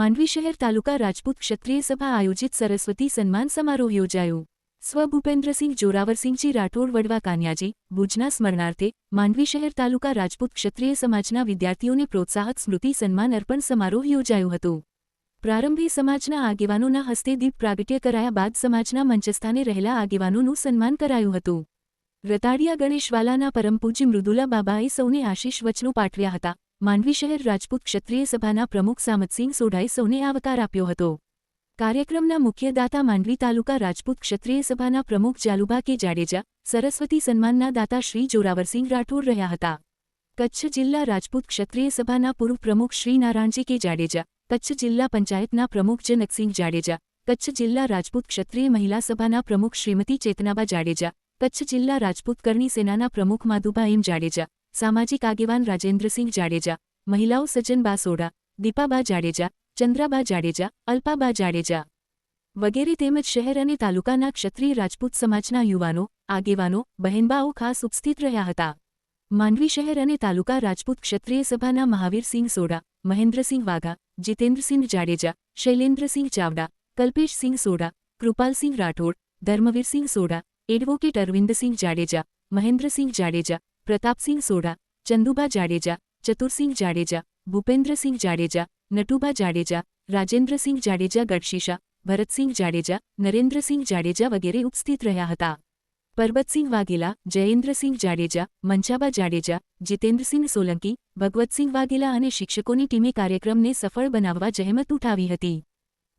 માંડવી શહેર તાલુકા રાજપૂત ક્ષત્રિય સભા આયોજિત સરસ્વતી સન્માન સમારોહ યોજાયો. સ્વ ભૂપેન્દ્રસિંહ જોરાવરસિંહજી રાઠોડ વડવા કાન્યાજી, ભુજના સ્મરણાર્થે માંડવી શહેર તાલુકા રાજપૂત ક્ષત્રિય સમાજના વિદ્યાર્થીઓને પ્રોત્સાહક સ્મૃતિ સન્માન અર્પણ સમારોહ યોજાયો હતો. પ્રારંભે સમાજના આગેવાનોના હસ્તે દીપ પ્રાગટ્ય કરાયા બાદ સમાજના મંચસ્થાને રહેલા આગેવાનોનું સન્માન કરાયું હતું. રતાડિયા ગણેશવાલાના પરમપૂજ્ય મૃદુલા બાબાએ સૌને આશીષ વચનો પાઠવ્યા હતા. માંડવી શહેર રાજપૂત ક્ષત્રિય સભાના પ્રમુખ સામતસિંહ સોઢાએ સૌને આવકાર આપ્યો હતો. કાર્યક્રમના મુખ્ય દાતા માંડવી તાલુકા રાજપૂત ક્ષત્રિય સભાના પ્રમુખ જાલુબા કે જાડેજા, સરસ્વતી સન્માનના દાતા શ્રી જોરાવરસિંહ રાઠોડ રહ્યા હતા. કચ્છ જિલ્લા રાજપૂત ક્ષત્રિય સભાના પૂર્વ પ્રમુખ શ્રી નારાયણજી કે જાડેજા, કચ્છ જિલ્લા પંચાયતના પ્રમુખ જનકસિંહ જાડેજા, કચ્છ જિલ્લા રાજપૂત ક્ષત્રિય મહિલા સભાના પ્રમુખ શ્રીમતી ચેતનાબા જાડેજા, કચ્છ જિલ્લા રાજપૂત કરણી સેનાના પ્રમુખ માધુભા એમ જાડેજા સામાજિક આગેવાન રાજેન્દ્રસિંહ જાડેજા, મહિલાઓ સજ્જન સોઢા, દીપાબા જાડેજા, ચંદ્રાબા જાડેજા, અલ્પાબા જાડેજા વગેરે તેમજ શહેર અને તાલુકાના ક્ષત્રિય રાજપૂત સમાજના યુવાનો, આગેવાનો, બહેનબાઓ ખાસ ઉપસ્થિત રહ્યા હતા. માંડવી શહેર અને તાલુકા રાજપૂત ક્ષત્રિય સભાના મહાવીરસિંહ સોડા મહેન્દ્રસિંહ વાઘા, જીતેન્દ્રસિંહ જાડેજા, શૈલેન્દ્રસિંહ ચાવડા, કલ્પેશસિંહ સોડા કૃપાલસિંહ રાઠોડ, ધર્મવીરસિંહ સોડા એડવોકેટ અરવિંદસિંહ જાડેજા, મહેન્દ્રસિંહ જાડેજા પ્રતાપસિંહ સોડા ચંદુબા જાડેજા, ચતુરસિંહ જાડેજા, ભૂપેન્દ્રસિંહ જાડેજા, નટુબા જાડેજા, રાજેન્દ્રસિંહ જાડેજા, ગઢશીશા, ભરતસિંહ જાડેજા, નરેન્દ્રસિંહ જાડેજા વગેરે ઉપસ્થિત રહ્યા હતા. પરબતસિંહ વાઘેલા, જયેન્દ્રસિંહ જાડેજા મંચાબા જાડેજા, જીતેન્દ્રસિંહ સોલંકી, ભગવતસિંહ વાઘેલા અને શિક્ષકોની ટીમે કાર્યક્રમને સફળ બનાવવા જહેમત ઉઠાવી હતી.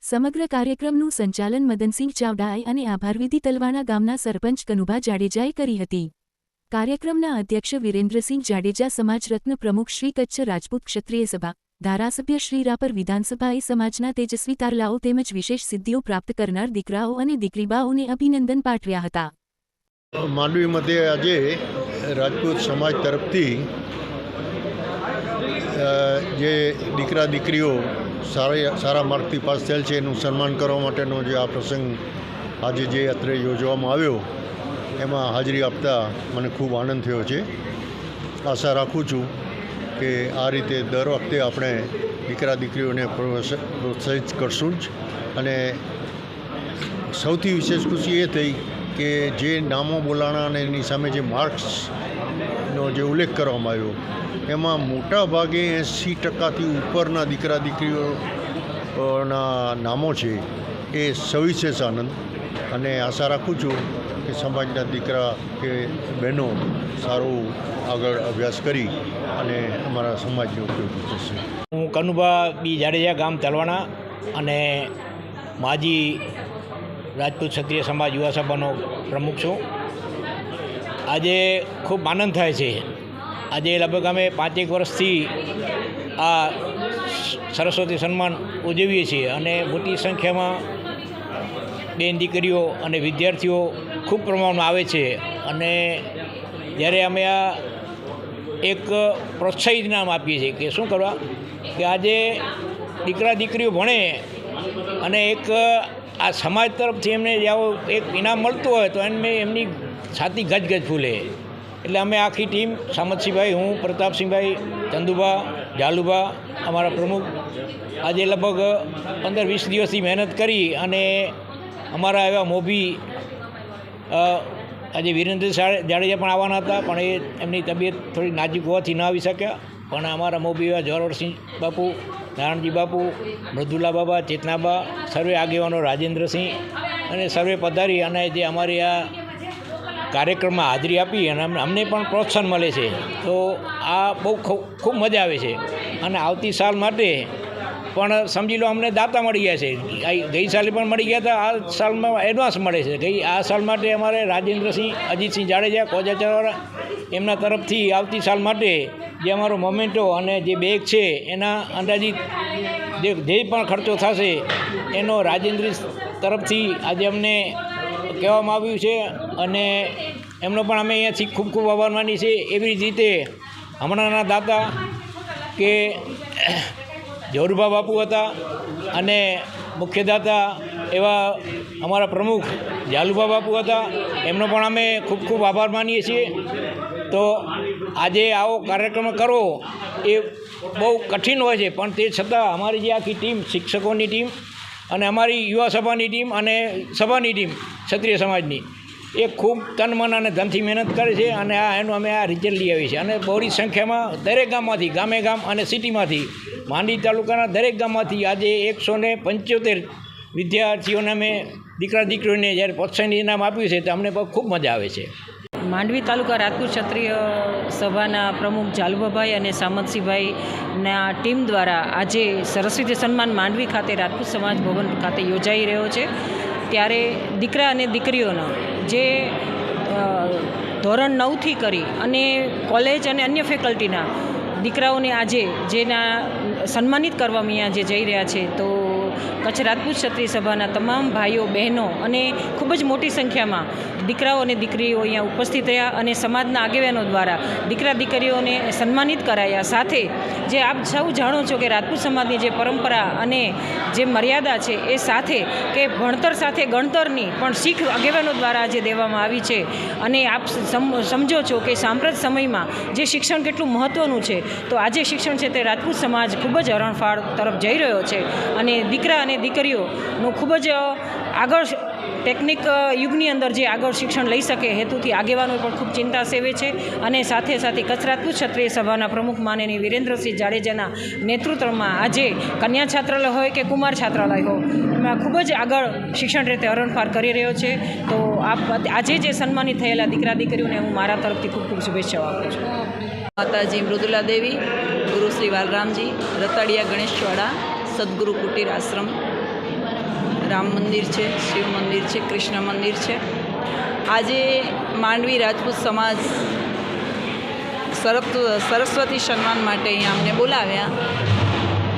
સમગ્ર કાર્યક્રમનું સંચાલન મદનસિંહ ચાવડાએ અને આભારવિધિ તલવાણા ગામના સરપંચ કનુભા જાડેજાએ કરી હતી. કાર્યક્રમના અધ્યક્ષ વિરેન્દ્રસિંહ જાડેજા સમાજ રત્ન પ્રમુખ શ્રી કચ્છ રાજપૂત ક્ષત્રિય સભા, ધારાસભ્ય શ્રી રાપર વિધાનસભાએ સમાજના તેજસ્વી તારલાઓ તેમજ વિશેષ સિદ્ધિઓ પ્રાપ્ત કરનાર દીકરાઓ અને દીકરીબાઓને અભિનંદન પાઠવ્યા હતા. માંડવી મધ્યે આજે રાજપૂત સમાજ તરફથી જે દીકરા દીકરીઓ સારા સારા માર્કથી પાસ થયેલ છે, એનું સન્માન કરવા માટેનો જે આ પ્રસંગ આજે જે અત્રે યોજવામાં આવ્યો એમાં હાજરી આપતા મને ખૂબ આનંદ થયો છે. આશા રાખું છું કે આ રીતે દર વખતે આપણે દીકરા દીકરીઓને પ્રોત્સાહિત કરશું જ. અને સૌથી વિશેષ ખુશી એ થઈ કે જે નામો બોલાણા અને એની સામે જે માર્ક્સનો જે ઉલ્લેખ કરવામાં આવ્યો, એમાં મોટા ભાગે એંસી ટકાથી ઉપરના દીકરા દીકરીઓના નામો છે એ સવિશેષ આનંદ. અને આશા રાખું છું કે સમાજના દીકરા કે બહેનો સારું આગળ અભ્યાસ કરી અને અમારા સમાજનો ઉપયોગી થશે. હું કનુભા બી જાડેજા ગામ તલવાણા અને માજી રાજપૂત ક્ષત્રિય સમાજ યુવા સભાનો પ્રમુખ છું. આજે ખૂબ આનંદ થાય છે. આજે લગભગ અમે પાંચેક વર્ષથી આ સરસ્વતી સન્માન ઉજવીએ છીએ અને મોટી સંખ્યામાં બેન દીકરીઓ અને વિદ્યાર્થીઓ ખૂબ પ્રમાણમાં આવે છે અને જ્યારે અમે આ એક પ્રોત્સાહિત નામ આપીએ છીએ કે શું કરવા? કે આજે દીકરા દીકરીઓ ભણે અને એક આ સમાજ તરફથી એમને જાઓ એક ઇનામ મળતું હોય તો એમને એમની છાતી ગજગજ ફૂલે. એટલે અમે આખી ટીમ સામતસિંહભાઈ, હું, પ્રતાપસિંહભાઈ, ચંદુભા જાલુભા અમારા પ્રમુખ, આજે લગભગ પંદર વીસ દિવસથી મહેનત કરી અને અમારા એવા મોભી આજે વિરેન્દ્ર જાડેજા પણ આવવાના હતા, પણ એ એમની તબિયત થોડી નાજુક હોવાથી ન આવી શક્યા. પણ અમારા મોબીવા જોરવરસિંહ બાપુ, નારાયણજી બાપુ, મૃદુલા બાબા ચેતનાબા સર્વે આગેવાનો રાજેન્દ્રસિંહ અને સર્વે પધારી અને જે અમારી આ કાર્યક્રમમાં હાજરી આપી અને અમને પણ પ્રોત્સાહન મળે છે. તો આ બહુ ખૂબ મજા આવે છે. અને આવતી સાલ માટે પણ સમજી લો અમને દાતા મળી ગયા છે. ગઈ સાલે પણ મળી ગયા હતા, આ સાલમાં એડવાન્સ મળે છે. ગઈ આ સાલ માટે અમારે રાજેન્દ્રસિંહ, અજીતસિંહ જાડેજા કોજાચરવાળા એમના તરફથી આવતી સાલ માટે જે અમારો મોમેન્ટો અને જે બેગ છે, એના અંદાજિત જે જે પણ ખર્ચો થશે, એનો રાજેન્દ્ર તરફથી આજે અમને કહેવામાં આવ્યું છે અને એમનો પણ અમે અહીંયાથી ખૂબ ખૂબ આભાર માની છે એવી રીતે હમણાંના દાતા કે જોરુભા બાપુ હતા અને મુખ્યદાતા એવા અમારા પ્રમુખ જાલુભા બાપુ હતા. એમનો પણ અમે ખૂબ ખૂબ આભાર માનીએ છીએ. તો આજે આવો કાર્યક્રમ કરવો એ બહુ કઠિન હોય છે, પણ તે છતાં અમારી જે આખી ટીમ, શિક્ષકોની ટીમ અને અમારી યુવા સભાની ટીમ અને સભાની ટીમ, ક્ષત્રિય સમાજની એ ખૂબ તન મન અને ધનથી મહેનત કરે છે અને આ એનું અમે આ રિઝલ્ટ લઈ આવીએ છીએ. અને બહોળી સંખ્યામાં દરેક ગામમાંથી, ગામે ગામ અને સિટીમાંથી માંડવી તાલુકાના દરેક ગામમાંથી આજે એકસો ને પંચોતેર વિદ્યાર્થીઓને અમે દીકરા દીકરીઓને જ્યારે પ્રોત્સાહન ઇનામ આપ્યું છે, તો અમને ખૂબ મજા આવે છે. માંડવી તાલુકા રાજપૂત ક્ષત્રિય સભાના પ્રમુખ જાલુભાભાઈ અને સામતસિંહભાઈના ટીમ દ્વારા આજે સરસ્વતી સન્માન માંડવી ખાતે રાજપૂત સમાજ ભવન ખાતે યોજાઈ રહ્યો છે. ત્યારે દીકરા અને દીકરીઓનો જે ધોરણ નવથી કરી અને કોલેજ અને અન્ય ફેકલ્ટીના દીકરાઓને આજે જેના સન્માનિત કરવામાં અહીંયા જે જઈ રહ્યા છે, તો કચ્છ રાજપૂત ક્ષત્રિય સભાના તમામ ભાઈઓ, બહેનો અને ખૂબ જ મોટી સંખ્યામાં દીકરાઓ અને દીકરીઓ અહીંયા ઉપસ્થિત રહ્યા અને સમાજના આગેવાનો દ્વારા દીકરા દીકરીઓને સન્માનિત કરાયા. સાથે જે આપ સૌ જાણો છો કે રાજપૂત સમાજની જે પરંપરા અને જે મર્યાદા છે એ સાથે કે ભણતર સાથે ગણતરની પણ શીખ આગેવાનો દ્વારા આજે દેવામાં આવી છે. અને આપ સમ- સમજો છો કે સાંપ્રત સમયમાં જે શિક્ષણ કેટલું મહત્ત્વનું છે, તો આજે શિક્ષણ છે તે રાજપૂત સમાજ ખૂબ જ હરણફાળ તરફ જઈ રહ્યો છે. અને દીકરા દીકરીઓનું ખૂબ જ આગળ ટેકનિક યુગની અંદર જે આગળ શિક્ષણ લઈ શકે હેતુથી આગેવાનો પણ ખૂબ ચિંતા સેવે છે અને સાથે સાથે કચરાતપુર ક્ષત્રિય સભાના પ્રમુખ માનનીય વિરેન્દ્રસિંહ જાડેજાના નેતૃત્વમાં આજે કન્યા છાત્રાલય હોય કે કુમાર છાત્રાલય હોય, એમાં ખૂબ જ આગળ શિક્ષણ રીતે હરણફાર કરી રહ્યો છે. તો આપ આજે જે સન્માનિત થયેલા દીકરા દીકરીઓને હું મારા તરફથી ખૂબ ખૂબ શુભેચ્છાઓ આપું છું. માતાજી મૃદુલા દેવી, ગુરુ શ્રી વાલરામજી, રતાડિયા ગણેશવાડા, સદગુરુ કુટીર આશ્રમ. રામ મંદિર છે, શિવ મંદિર છે, કૃષ્ણ મંદિર છે. આજે માંડવી રાજપૂત સમાજ સરસ્વતી સન્માન માટે અહીંયા અમને બોલાવ્યા.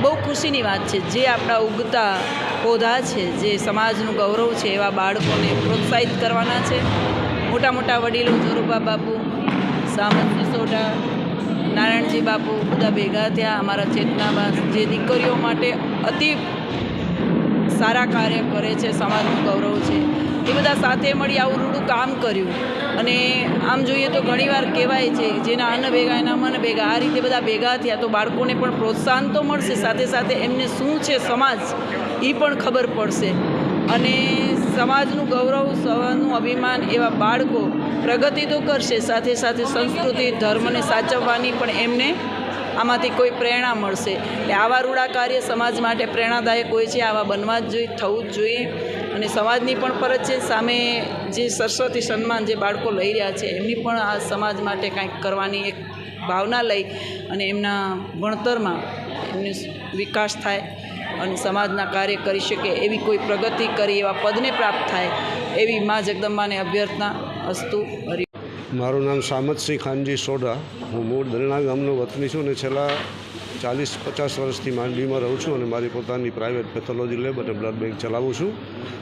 બહુ ખુશીની વાત છે, જે આપણા ઉગતા પૌધા છે, જે સમાજનું ગૌરવ છે, એવા બાળકોને પ્રોત્સાહિત કરવાના છે. મોટા મોટા વડીલો જોરુબા બાપુ, સામંત સિસોડા નારાયણજી બાપુ બધા ભેગા થયા અમારા ચેતનાબા જે દીકરીઓ માટે અતિ સારા કાર્ય કરે છે, સમાજનું ગૌરવ છે. એ બધા સાથે મળી આવું રૂડું કામ કર્યું. અને આમ જોઈએ તો ઘણીવાર કહેવાય છે જેના અન્ન ભેગા, એના મન ભેગા, આ રીતે બધા ભેગા થયા તો બાળકોને પણ પ્રોત્સાહન તો મળશે, સાથે સાથે એમને શું છે સમાજ એ પણ ખબર પડશે. અને સમાજનું ગૌરવ સવાનું અભિમાન એવા બાળકો પ્રગતિ તો કરશે, સાથે સાથે સંસ્કૃતિ, ધર્મને સાચવવાની પણ એમને આમાંથી કોઈ પ્રેરણા મળશે. એટલે આવા રૂડા કાર્ય સમાજ માટે પ્રેરણાદાયક હોય છે, આવા બનવા જ જોઈએ થવું જ જોઈએ અને સમાજની પણ ફરજ છે, સામે જે સરસ્વતી સન્માન જે બાળકો લઈ રહ્યા છે, એમની પણ આ સમાજ માટે કાંઈક કરવાની એક ભાવના લઈ અને એમના ભણતરમાં એમને વિકાસ થાય અને સમાજના કાર્ય કરી શકે એવી કોઈ પ્રગતિ કરી, એવા પદને પ્રાપ્ત થાય એવી મા જગદંબાને અભ્યર્થના અસ્તુ હરિ મારું નામ સામતસિંહ ખાનજી સોઢા. હું મૂળ દલણા ગામનો વતની છું અને છેલ્લા ચાલીસ પચાસ વર્ષથી માંડવીમાં રહું છું અને મારી પોતાની પ્રાઇવેટ પેથોલોજી લેબ અને બ્લડ બેંક ચલાવું છું.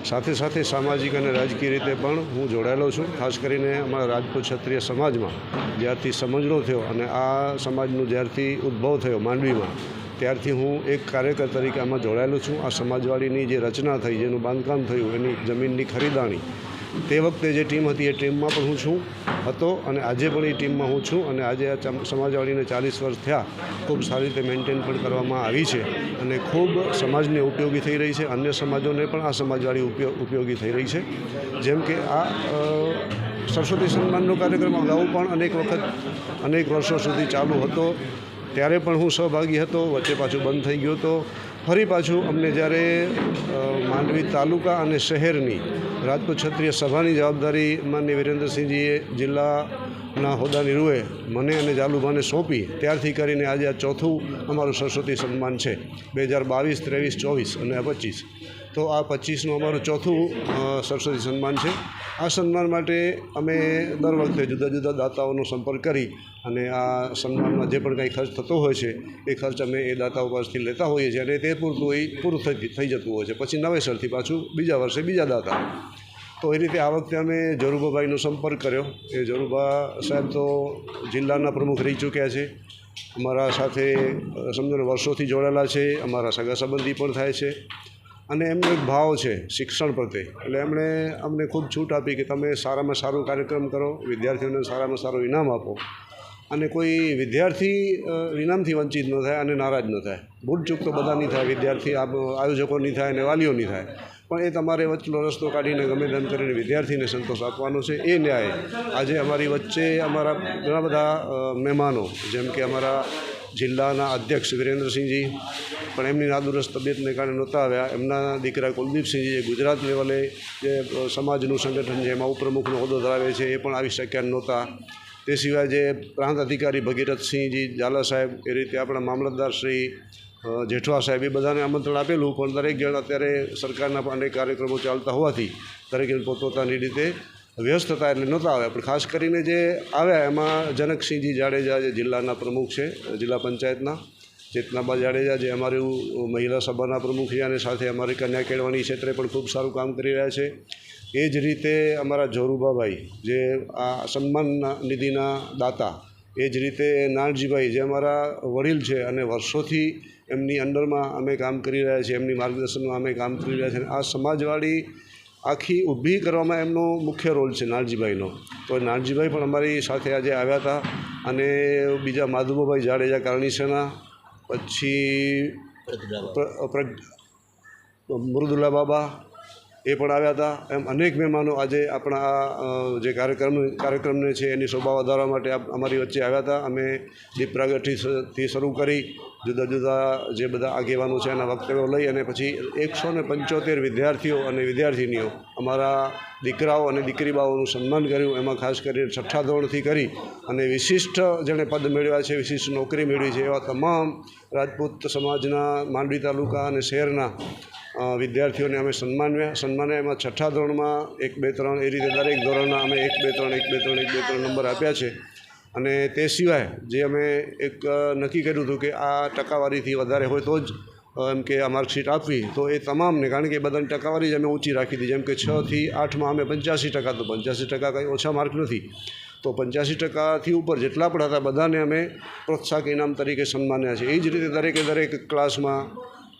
સાથે સાથે સામાજિક અને રાજકીય રીતે પણ હું જોડાયેલો છું. ખાસ કરીને અમારા રાજપૂત ક્ષત્રિય સમાજમાં જ્યારથી સમજણો થયો અને આ સમાજનું જ્યારથી ઉદ્ભવ થયો માંડવીમાં, ત્યારથી હું એક કાર્યકર તરીકે આમાં જોડાયેલો છું. આ સમાજવાડીની જે રચના થઈ, જેનું બાંધકામ થયું, એની જમીનની ખરીદાણી તે વખતે જે ટીમ હતી એ ટીમમાં પણ હું છું, હતો અને આજે પણ એ ટીમમાં હું છું અને આજે આ સમાજવાડીને ચાલીસ વર્ષ થયા, ખૂબ સારી રીતે મેન્ટેન પણ કરવામાં આવી છે અને ખૂબ સમાજને ઉપયોગી થઈ રહી છે, અન્ય સમાજોને પણ આ સમાજવાડી ઉપયોગી થઈ રહી છે. જેમ કે આ સરસ્વતી સન્માનનો કાર્યક્રમ અગાઉ પણ અનેક વખત, અનેક વર્ષો સુધી ચાલુ હતો. ત્યારે પણ હું સહભાગી હતો, વચ્ચે પાછું બંધ થઈ ગયો હતો. ફરી પાછું અમને જ્યારે માંડવી તાલુકા અને શહેરની રાજપૂત ક્ષત્રિય સભાની જવાબદારી માન્ય વિરેન્દ્રસિંહજીએ જિલ્લાના હોદ્દાની રૂએ મને અને જાલુભાને સોંપી, ત્યારથી કરીને આજે આ ચોથું અમારું સરસ્વતી સન્માન છે. બે હજાર બાવીસ, ત્રેવીસ, ચોવીસ અને પચીસ. તો આ પચીસનું અમારું ચોથું સરસ્વતી સન્માન છે. આ સન્માન માટે અમે દર વખતે જુદા જુદા દાતાઓનો સંપર્ક કરી અને આ સન્માનમાં જે પણ કંઈ ખર્ચ થતો હોય છે, એ ખર્ચ અમે એ દાતાઓ પાસેથી લેતા હોઈએ છીએ અને તે પૂરતું એ પૂરું થઈ જતું હોય છે. પછી નવેસરથી પાછું બીજા વર્ષે બીજા દાતા. તો એ રીતે આ વખતે અમે જોરુભાઈનો સંપર્ક કર્યો. એ જોરુભા સાહેબ તો જિલ્લાના પ્રમુખ રહી ચૂક્યા છે. અમારા સાથે સમજો વર્ષોથી જોડાયેલા છે. અમારા સગા સંબંધી પણ થાય છે. અને એમનો એક ભાવ છે શિક્ષણ પ્રત્યે. એટલે એમણે અમને ખૂબ છૂટ આપી કે તમે સારામાં સારું કાર્યક્રમ કરો, વિદ્યાર્થીઓને સારામાં સારું ઇનામ આપો. અને કોઈ વિદ્યાર્થી ઇનામથી વંચિત ન થાય અને નારાજ ન થાય. ભૂલચૂક તો બધાની થાય, વિદ્યાર્થી આયોજકો આયોજકોની થાય અને વાલીઓની થાય. પણ એ તમારે વચ્ચેનો રસ્તો કાઢીને ગમે તેમ કરીને વિદ્યાર્થીને સંતોષ આપવાનો છે. એ ન્યાય આજે અમારી વચ્ચે અમારા ઘણા બધા મહેમાનો, જેમ કે અમારા જિલ્લાના અધ્યક્ષ વિરેન્દ્રસિંહજી, પણ એમની નાદુરસ્ત તબિયતને કારણે નહોતા આવ્યા. એમના દીકરા કુલદીપસિંહજી ગુજરાત લેવલે જે સમાજનું સંગઠન છે, એમાં ઉપપ્રમુખનો હોદ્દો ધરાવે છે, એ પણ આવી શક્યા નહોતા. તે સિવાય જે પ્રાંત અધિકારી ભગીરથસિંહજી ઝાલા સાહેબ, એ રીતે આપણા મામલતદાર શ્રી જેઠવા સાહેબ, એ બધાને આમંત્રણ આપેલું, પણ દરેક જણ અત્યારે સરકારના અનેક કાર્યક્રમો ચાલતા હોવાથી દરેક પોતપોતાની રીતે વ્યસ્ત હતા એટલે નહોતા આવ્યા પણ ખાસ કરીને જે આવ્યા એમાં જનકસિંહજી જાડેજા જે જિલ્લાના પ્રમુખ છે, જિલ્લા પંચાયતના ચેતનાબા જાડેજા જે અમારું મહિલા સભાના પ્રમુખ છે અને સાથે અમારી કન્યા કેળવણી ક્ષેત્રે પણ ખૂબ સારું કામ કરી રહ્યા છે. એ જ રીતે અમારા જોરુબાભાઈ જે આ સન્માન નિધિના દાતા, એ જ રીતે નાનજીભાઈ જે અમારા વડીલ છે અને વર્ષોથી એમની અંડરમાં અમે કામ કરી રહ્યા છીએ, એમની માર્ગદર્શનમાં અમે કામ કરી રહ્યા છીએ. આ સમાજવાળી આખી ઊભી કરવામાં એમનો મુખ્ય રોલ છે, નાનજીભાઈનો. તો નાનજીભાઈ પણ અમારી સાથે આજે આવ્યા હતા અને બીજા માધુબાભાઈ જાડેજા કારણીસેના પછી મૃદુલા બાબા એ પણ આવ્યા હતા. એમ અનેક મહેમાનો આજે આપણા જે કાર્યક્રમ, કાર્યક્રમને છે એની શોભા વધારવા માટે અમારી વચ્ચે આવ્યા હતા. અમે દીપ પ્રાગટ્યથી શરૂ કરી જુદા જુદા જે બધા આગેવાનો છે એના વક્તવ્યો લઈ અને પછી એકસો ને પંચોતેર વિદ્યાર્થીઓ અને વિદ્યાર્થિનીઓ અમારા દીકરાઓ અને દીકરીબાઓનું સન્માન કર્યું. એમાં ખાસ કરીને છઠ્ઠા ધોરણથી કરી અને વિશિષ્ટ જેણે પદ મેળવ્યા છે, વિશિષ્ટ નોકરી મેળવી છે, એવા તમામ રાજપૂત સમાજના, માંડવી તાલુકા અને શહેરના વિદ્યાર્થીઓને અમે સન્માન્યા સન્માન્યા એમાં છઠ્ઠા ધોરણમાં એક બે ત્રણ એ રીતે દરેક ધોરણના અમે એક બે ત્રણ, એક બે ત્રણ, એક બે ત્રણ નંબર આપ્યા છે. અને તે સિવાય જે અમે એક નક્કી કર્યું હતું કે આ ટકાવારીથી વધારે હોય તો જ એમ કે આ માર્કશીટ આપવી. તો એ તમામને, કારણ કે બધાની ટકાવારી જ અમે ઊંચી રાખી હતી જેમ કે છથી આઠમાં અમે પંચ્યાસી ટકા, તો પંચ્યાસી ટકા કંઈ ઓછા માર્ક નથી. તો પંચ્યાસી ટકાથી ઉપર જેટલા પણ હતા, બધાને અમે પ્રોત્સાહક ઇનામ તરીકે સન્માન્યા છે એ જ રીતે દરેકે દરેક ક્લાસમાં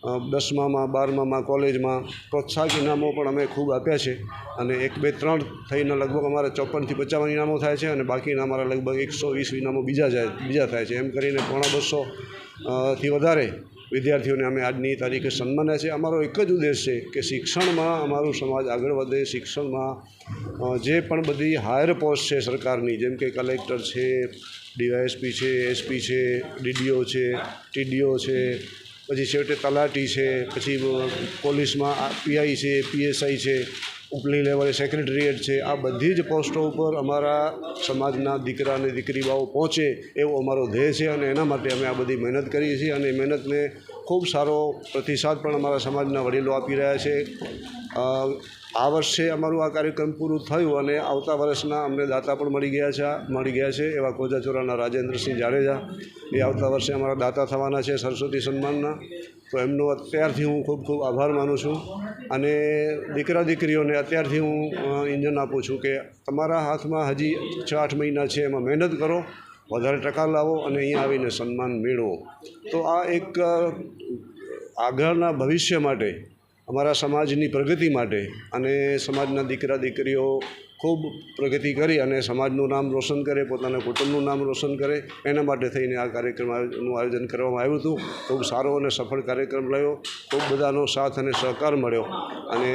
દસમામાં, બારમામાં, કોલેજમાં પ્રોત્સાહક ઇનામો પણ અમે ખૂબ આપ્યા છે અને એક, બે, ત્રણ થઈને લગભગ અમારે ચોપનથી પચાવન ઇનામો થાય છે અને બાકીના અમારા લગભગ એકસો વીસ ઇનામો બીજા જાય, બીજા થાય છે. એમ કરીને પોણા બસો થી વધારે વિદ્યાર્થીઓને અમે આજની તારીખે સન્માન્યા છે. અમારો એક જ ઉદ્દેશ છે કે શિક્ષણમાં અમારું સમાજ આગળ વધે. શિક્ષણમાં જે પણ બધી હાયર પોસ્ટ છે સરકારની, જેમ કે કલેક્ટર છે, ડીવાયએસપી છે, એસપી છે, ડીડીઓ છે, ટીડીઓ છે પછી છેવટે તલાટી છે, પછી પોલીસમાં પીઆઈ છે, પીએસઆઈ છે, ઉપલી લેવલે સેક્રેટરીએટ છે, આ બધી જ પોસ્ટો ઉપર અમારા સમાજના દીકરા અને દીકરીવાઓ પહોંચે એવો અમારો ધ્યેય છે અને એના માટે અમે આ બધી મહેનત કરીએ છીએ અને મહેનતને ખૂબ સારો પ્રતિસાદ પણ અમારા સમાજના વડીલો આપી રહ્યા છે. આ વર્ષે અમારું આ કાર્યક્રમ પૂરું થયું અને આવતા વર્ષના અમને દાતા પણ મળી ગયા છે, મળી ગયા છે એવા કોજાચોરાના રાજેન્દ્રસિંહ જાડેજા એ આવતા વર્ષે અમારા દાતા થવાના છે સરસ્વતી સન્માનના. તો એમનો અત્યારથી હું ખૂબ ખૂબ આભાર માનું છું અને દીકરા દીકરીઓને અત્યારથી હું ઇન્જન આપું છું કે તમારા હાથમાં હજી છ આઠ મહિના છે, એમાં મહેનત કરો વધારે ટકા લાવો અને અહીંયા આવીને સન્માન મેળવો. તો આ એક આગળના ભવિષ્ય માટે, અમારા સમાજની પ્રગતિ માટે અને સમાજના દીકરા દીકરીઓ ખૂબ પ્રગતિ કરી અને સમાજનું નામ રોશન કરે, પોતાના કુટુંબનું નામ રોશન કરે. એના માટે થઈને આ કાર્યક્રમનું આયોજન કરવામાં આવ્યું હતું. ખૂબ સારો અને સફળ કાર્યક્રમ રહ્યો. ખૂબ બધાનો સાથ અને સહકાર મળ્યો. અને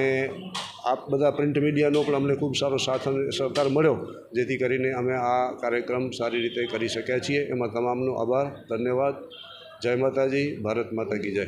આપ બધા પ્રિન્ટ મીડિયાનો પણ અમને ખૂબ સારો સાથ અને સહકાર મળ્યો, જેથી કરીને અમે આ કાર્યક્રમ સારી રીતે કરી શક્યા છીએ. એમાં તમામનો આભાર, ધન્યવાદ. જય માતાજી. ભારત માતા કી જય.